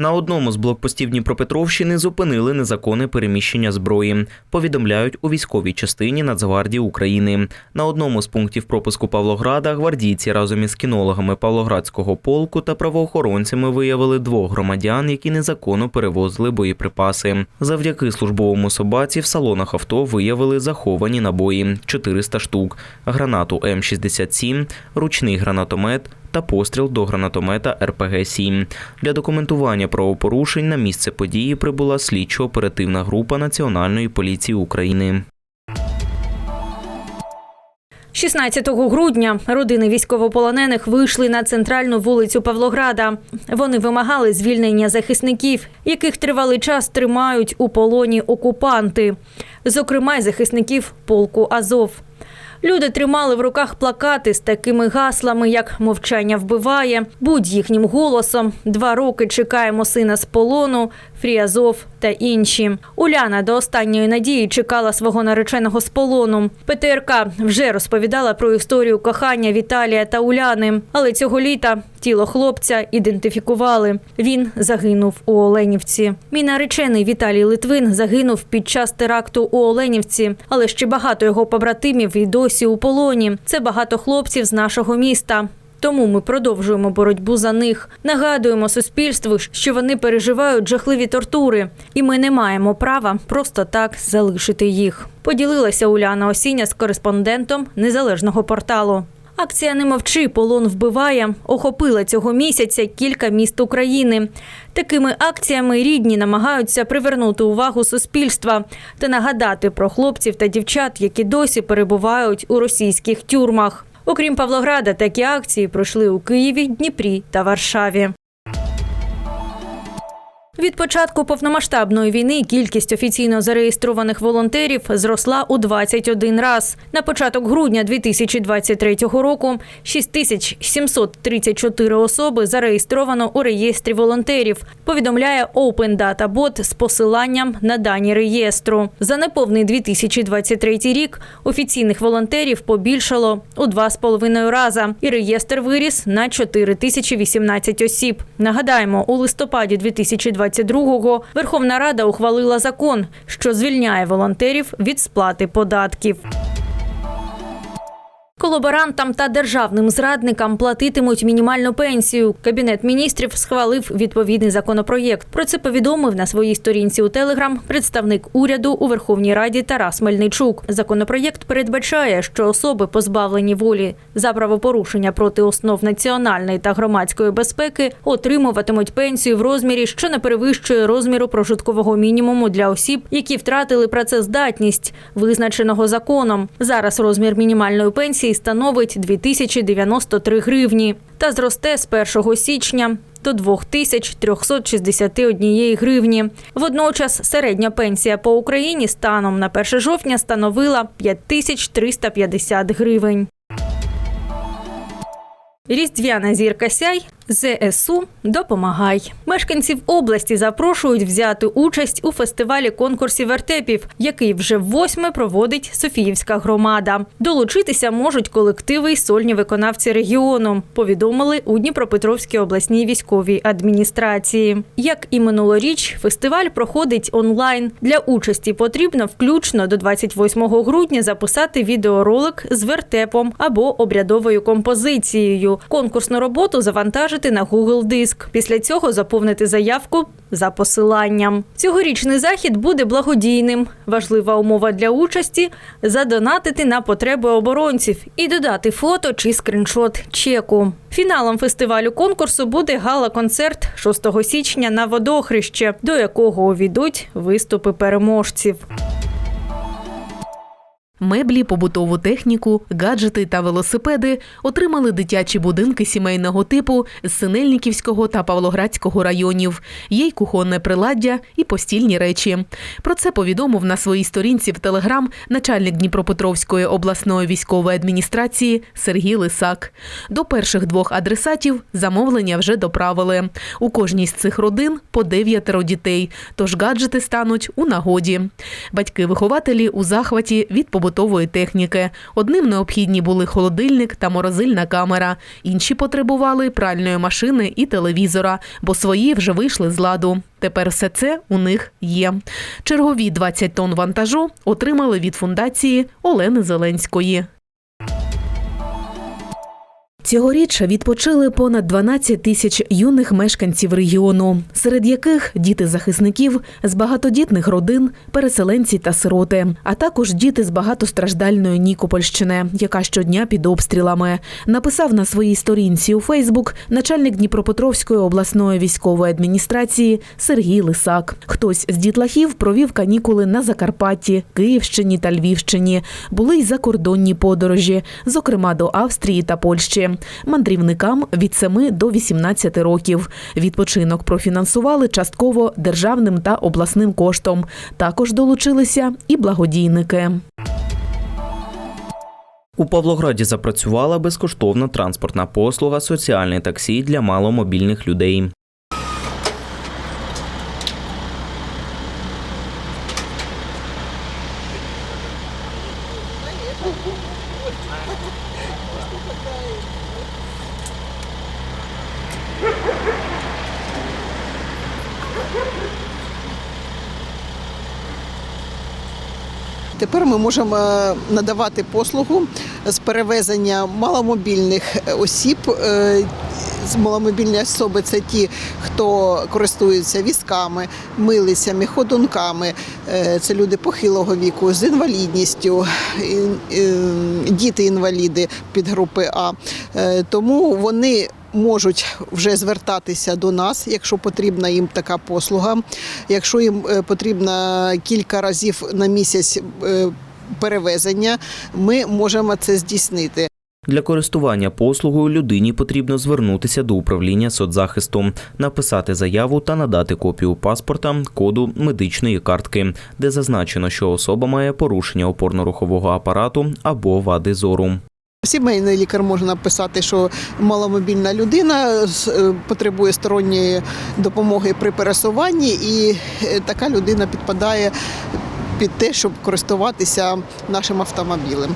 На одному з блокпостів Дніпропетровщини зупинили незаконне переміщення зброї. Повідомляють у військовій частині Нацгвардії України. На одному з пунктів пропуску Павлограда гвардійці разом із кінологами Павлоградського полку та правоохоронцями виявили двох громадян, які незаконно перевозили боєприпаси. Завдяки службовому собаці в салонах авто виявили заховані набої 400 штук, гранату М67, ручний гранатомет та постріл до гранатомета РПГ-7. Для документування правопорушень на місце події прибула слідчо-оперативна група Національної поліції України. 16 грудня родини військовополонених вийшли на центральну вулицю Павлограда. Вони вимагали звільнення захисників, яких тривалий час тримають у полоні окупанти, зокрема й захисників полку Азов. Люди тримали в руках плакати з такими гаслами, як мовчання вбиває, будь їхнім голосом, два роки чекаємо сина з полону, Фріазов та інші. Уляна до останньої надії чекала свого нареченого з полону. ПТРК вже розповідала про історію кохання Віталія та Уляни, але цього літа тіло хлопця ідентифікували. Він загинув у Оленівці. Мій наречений Віталій Литвин загинув під час теракту у Оленівці, але ще багато його побратимів і досі у полоні. Це багато хлопців з нашого міста. Тому ми продовжуємо боротьбу за них. Нагадуємо суспільству, що вони переживають жахливі тортури, і ми не маємо права просто так залишити їх. Поділилася Уляна Осіння з кореспондентом незалежного порталу. Акція Не мовчи, полон вбиває охопила цього місяця кілька міст України. Такими акціями рідні намагаються привернути увагу суспільства та нагадати про хлопців та дівчат, які досі перебувають у російських тюрмах. Окрім Павлограда, такі акції пройшли у Києві, Дніпрі та Варшаві. Від початку повномасштабної війни кількість офіційно зареєстрованих волонтерів зросла у 21 раз. На початок грудня 2023 року 6734 особи зареєстровано у реєстрі волонтерів. Повідомляє Open Data Bot з посиланням на дані реєстру. За неповний 2023 рік офіційних волонтерів побільшало у 2,5 рази, і реєстр виріс на 4018 осіб. Нагадаємо, у листопаді 2023 2022-го Верховна Рада ухвалила закон, що звільняє волонтерів від сплати податків. Колаборантам та державним зрадникам платитимуть мінімальну пенсію. Кабінет міністрів схвалив відповідний законопроєкт. Про це повідомив на своїй сторінці у Телеграм представник уряду у Верховній Раді Тарас Мельничук. Законопроєкт передбачає, що особи, позбавлені волі за правопорушення проти основ національної та громадської безпеки, отримуватимуть пенсію в розмірі, що не перевищує розміру прожиткового мінімуму для осіб, які втратили працездатність, визначеного законом. Зараз розмір мінімальної пенсії становить 2093 гривні та зросте з 1 січня до 2361 гривні. Водночас середня пенсія по Україні станом на 1 жовтня становила 5350 гривень. Різдвяна зірка сяй ЗСУ допомагай. Мешканців області запрошують взяти участь у фестивалі конкурсів вертепів, який вже восьме проводить Софіївська громада. Долучитися можуть колективи й сольні виконавці регіону. Повідомили у Дніпропетровській обласній військовій адміністрації. Як і минулоріч, фестиваль проходить онлайн. Для участі потрібно включно до 28 грудня записати відеоролик з вертепом або обрядовою композицією. Конкурсну роботу завантажити на Google Диск. Після цього заповнити заявку за посиланням. Цьогорічний захід буде благодійним. Важлива умова для участі задонатити на потреби оборонців і додати фото чи скріншот чеку. Фіналом фестивалю конкурсу буде гала-концерт 6 січня на водохреще, до якого увійдуть виступи переможців. Меблі, побутову техніку, гаджети та велосипеди отримали дитячі будинки сімейного типу з Синельниківського та Павлоградського районів. Є й кухонне приладдя і постільні речі. Про це повідомив на своїй сторінці в Телеграм начальник Дніпропетровської обласної військової адміністрації Сергій Лисак. До перших двох адресатів замовлення вже доправили. У кожній з цих родин по дев'ятеро дітей, тож гаджети стануть у нагоді. Батьки-вихователі у захваті від побутових побутової техніки. Одним необхідні були холодильник та морозильна камера, інші потребували пральної машини і телевізора, бо свої вже вийшли з ладу. Тепер все це у них є. Чергові 20 тонн вантажу отримали від фундації Олени Зеленської. Цьогоріч відпочили понад 12 тисяч юних мешканців регіону, серед яких діти захисників з багатодітних родин, переселенці та сироти, а також діти з багатостраждальної Нікопольщини, яка щодня під обстрілами. Написав на своїй сторінці у Фейсбук начальник Дніпропетровської обласної військової адміністрації Сергій Лисак. Хтось з дітлахів провів канікули на Закарпатті, Київщині та Львівщині. Були й закордонні подорожі, зокрема до Австрії та Польщі. Мандрівникам від 7 до 18 років. Відпочинок профінансували частково державним та обласним коштом. Також долучилися і благодійники. У Павлограді запрацювала безкоштовна транспортна послуга соціальне таксі для маломобільних людей. Тепер ми можемо е, надавати послугу з перевезення маломобільних осіб. Е, Маломобільні особи це ті, хто користується візками, милицями, ходунками. Е, Це люди похилого віку з інвалідністю, діти-інваліди під групи А. Е, Тому вони можуть вже звертатися до нас, якщо потрібна їм така послуга. Якщо їм е, потрібно кілька разів на місяць е, перевезення, ми можемо це здійснити. Для користування послугою людині потрібно звернутися до управління соцзахисту, написати заяву та надати копію паспорта, коду медичної картки, де зазначено, що особа має порушення опорно-рухового апарату або вади зору. Сімейний лікар може написати, що маломобільна людина е, потребує сторонньої допомоги при пересуванні, і е, така людина підпадає під те, щоб користуватися нашим автомобілем.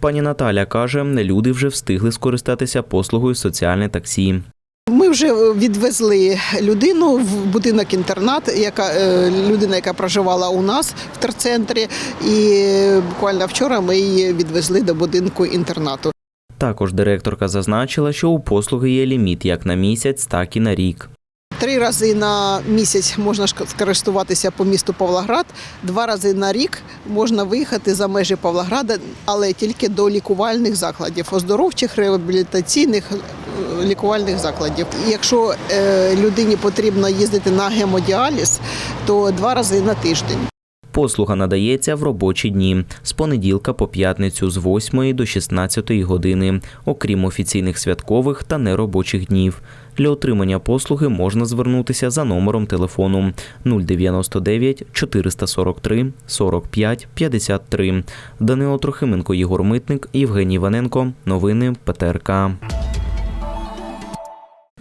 Пані Наталя каже, люди вже встигли скористатися послугою соціальне таксі. Ми вже відвезли людину в будинок інтернат, яка е, людина, яка проживала у нас в терцентрі, і буквально вчора ми її відвезли до будинку інтернату. Також директорка зазначила, що у послуги є ліміт як на місяць, так і на рік. Три рази на місяць можна скористуватися по місту Павлоград, два рази на рік можна виїхати за межі Павлограда, але тільки до лікувальних закладів, оздоровчих, реабілітаційних е, лікувальних закладів. Якщо е, людині потрібно їздити на гемодіаліз, то два рази на тиждень. Послуга надається в робочі дні з понеділка по п'ятницю з 8 до 16 години, окрім офіційних святкових та неробочих днів. Для отримання послуги можна звернутися за номером телефону 099 443 45 53. Данило Трохименко, Єгор Митник, Євгеній Ваненко. Новини ПТРК.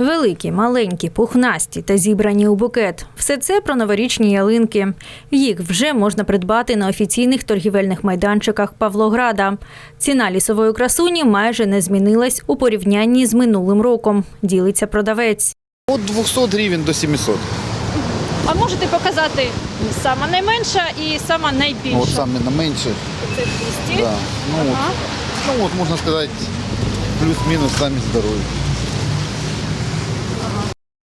Великі, маленькі, пухнасті та зібрані у букет. Все це про новорічні ялинки. Їх вже можна придбати на офіційних торгівельних майданчиках Павлограда. Ціна лісової красуні майже не змінилась у порівнянні з минулим роком. Ділиться продавець. От 200 гривень до 700. А можете показати сама найменша і сама найбільша? Ну, от саме на менше. Це 200. Да. Ну, Ага. от, ну, от можна сказати, плюс-мінус самі здорові.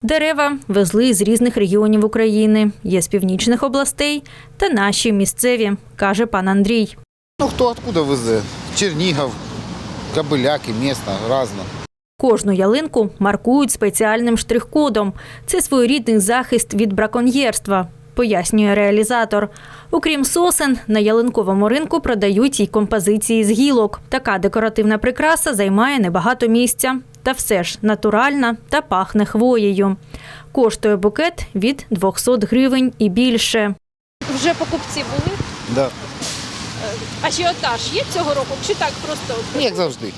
Дерева везли з різних регіонів України. Є з північних областей та наші місцеві, каже пан Андрій. Ну, хто откуда везе? Чернігів, Кабиляки, місто, разно. Кожну ялинку маркують спеціальним штрих-кодом. Це своєрідний захист від браконьєрства, пояснює реалізатор. Окрім сосен, на ялинковому ринку продають й композиції з гілок. Така декоративна прикраса займає небагато місця. Та все ж натуральна та пахне хвоєю. Коштує букет від 200 гривень і більше. Вже покупці були. Да. Ажіотаж є цього року? Чи так просто Ну, Як завжди.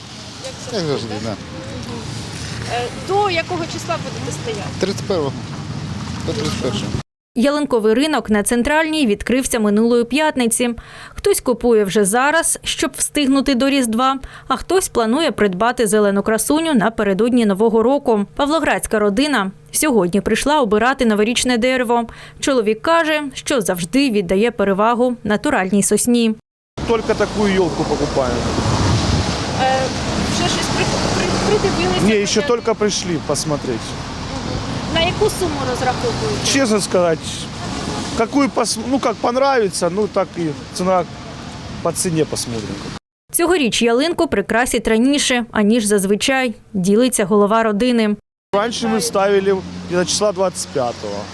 як завжди, да? да. Е, До якого числа будете стояти? 31-го. До 31-го. Ялинковий ринок на центральній відкрився минулої п'ятниці. Хтось купує вже зараз, щоб встигнути до Різдва, а хтось планує придбати зелену красуню напередодні Нового року. Павлоградська родина сьогодні прийшла обирати новорічне дерево. Чоловік каже, що завжди віддає перевагу натуральній сосні. Только такую елку покупаем. Е, Вже щось при, при, придивилися? Не, еще только пришли посмотреть. На яку суму розраховуєте? Честно сказать, какую пос... ну как понравится, ну так и цена по цене посмотрим. Цьогоріч ялинку прикрасять раніше, аніж зазвичай, ділиться голова родини. Раньше мы ставили где-то числа 25-го.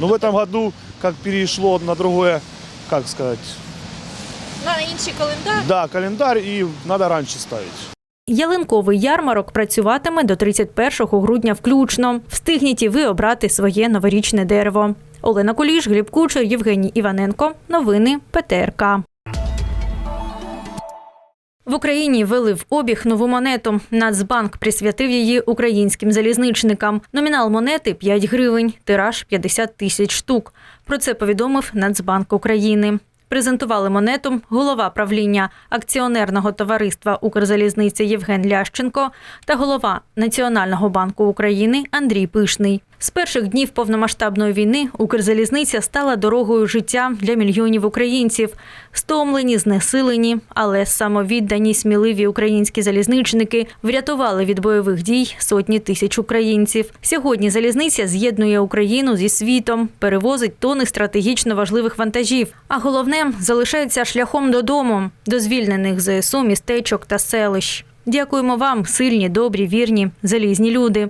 Но в этом году как перешло на другое, как сказать, На інший календар? да, календарь и надо раньше ставить. Ялинковий ярмарок працюватиме до 31 грудня включно. Встигніть і ви обрати своє новорічне дерево. Олена Куліш, Гліб Кучер, Євгеній Іваненко. Новини ПТРК. В Україні ввели в обіг нову монету. Нацбанк присвятив її українським залізничникам. Номінал монети 5 гривень, тираж 50 тисяч штук. Про це повідомив Нацбанк України. Презентували монету голова правління акціонерного товариства Укрзалізниця Євген Лященко та голова Національного банку України Андрій Пишний. З перших днів повномасштабної війни Укрзалізниця стала дорогою життя для мільйонів українців. Стомлені, знесилені, але самовіддані, сміливі українські залізничники врятували від бойових дій сотні тисяч українців. Сьогодні залізниця з'єднує Україну зі світом, перевозить тони стратегічно важливих вантажів. А головне залишається шляхом додому, до звільнених ЗСУ містечок та селищ. Дякуємо вам, сильні, добрі, вірні, залізні люди.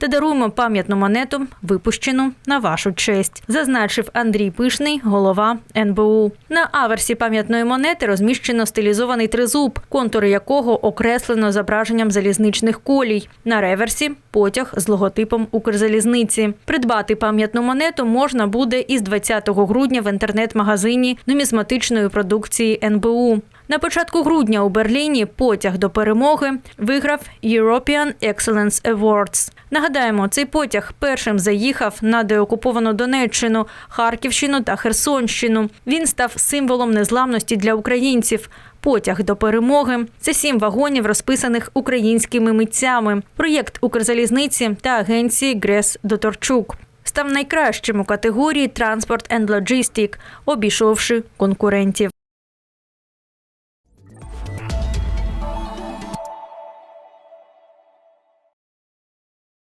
Та даруємо пам'ятну монету, випущену на вашу честь, зазначив Андрій Пишний, голова НБУ. На аверсі пам'ятної монети розміщено стилізований тризуб, контури якого окреслено зображенням залізничних колій. На реверсі потяг з логотипом Укрзалізниці. Придбати пам'ятну монету можна буде із 20 грудня в інтернет-магазині нумізматичної продукції НБУ. На початку грудня у Берліні потяг до перемоги виграв European Excellence Awards. Нагадаємо, цей потяг першим заїхав на деокуповану Донеччину, Харківщину та Херсонщину. Він став символом незламності для українців. Потяг до перемоги це сім вагонів, розписаних українськими митцями. Проєкт Укрзалізниці та агенції Грес Доторчук став найкращим у категорії Транспорт енд Logistic, обійшовши конкурентів.